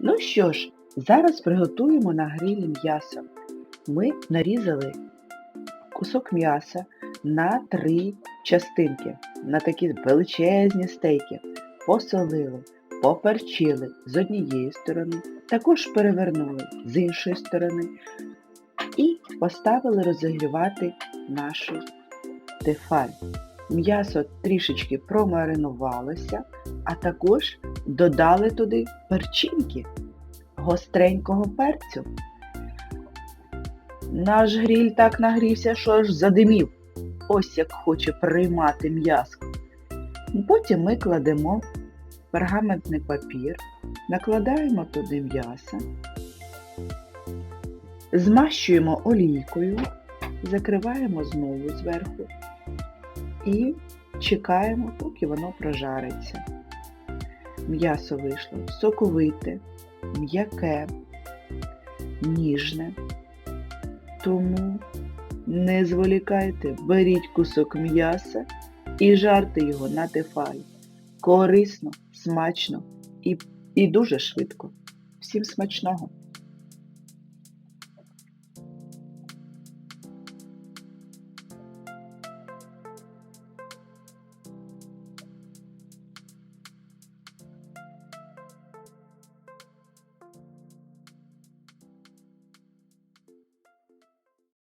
Ну що ж, зараз приготуємо на грилі м'ясо. Ми нарізали кусок м'яса на три частинки, на такі величезні стейки. Посолили, поперчили з однієї сторони, також перевернули з іншої сторони і поставили розігрівати нашу тефаль. М'ясо трішечки промаринувалося, а також додали туди перчинки гостренького перцю. Наш гріль так нагрівся, що аж задимів. Ось як хоче приймати м'яско. Потім ми кладемо пергаментний папір, накладаємо туди м'ясо, змащуємо олійкою, закриваємо знову зверху і чекаємо, поки воно прожариться. М'ясо вийшло соковите, м'яке, ніжне. Тому не зволікайте, беріть кусок м'яса і жарте його на тефалі. Корисно, смачно і, і дуже швидко. Всім смачного!